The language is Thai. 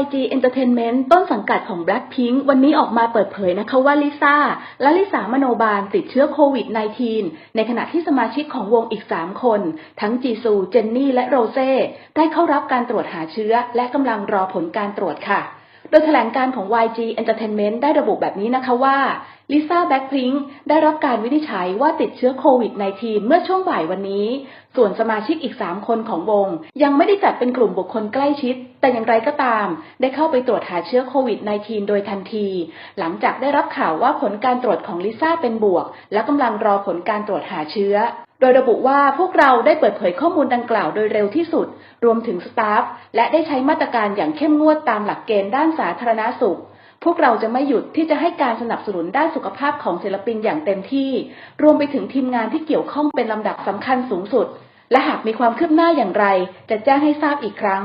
YG Entertainment ต้นสังกัดของ Blackpink วันนี้ออกมาเปิดเผยนะคะว่าลิซ่าและลิสามโนบาลติดเชื้อโควิด -19 ในขณะที่สมาชิกของวงอีก 3 คน ทั้งจีซู เจนนี่ และโรเซ่ ได้เข้ารับการตรวจหาเชื้อ และกำลังรอผลการตรวจค่ะ โดยแถลงการของ YG Entertainment ได้ระบุแบบนี้นะคะว่า ลิซ่าแบ็คพิงได้รับการวินิจฉัยว่าติดเชื้อโควิด -19 เมื่อช่วงบ่ายวันนี้ ส่วนสมาชิกอีก 3 คนของวง ยังไม่ได้จัดเป็นกลุ่มบุคคลใกล้ชิด แต่อย่างไรก็ตาม ได้เข้าไปตรวจหาเชื้อโควิด -19 โดยทันที หลังจากได้รับข่าวว่าผลการตรวจของลิซ่าเป็นบวก และกำลังรอผลการตรวจหาเชื้อโดยระบุว่าพวกเราได้เปิดเผยข้อมูลดังกล่าวโดยเร็วที่สุด รวมถึงสตาฟ และได้ใช้มาตรการอย่างเข้มงวดตามหลักเกณฑ์ด้านสาธารณสุข พวกเราจะไม่หยุดที่จะให้การสนับสนุนด้านสุขภาพของศิลปินอย่างเต็มที่ รวมไปถึงทีมงานที่เกี่ยวข้องเป็นลำดับสำคัญสูงสุด และหากมีความคืบหน้าอย่างไร จะแจ้งให้ทราบอีกครั้ง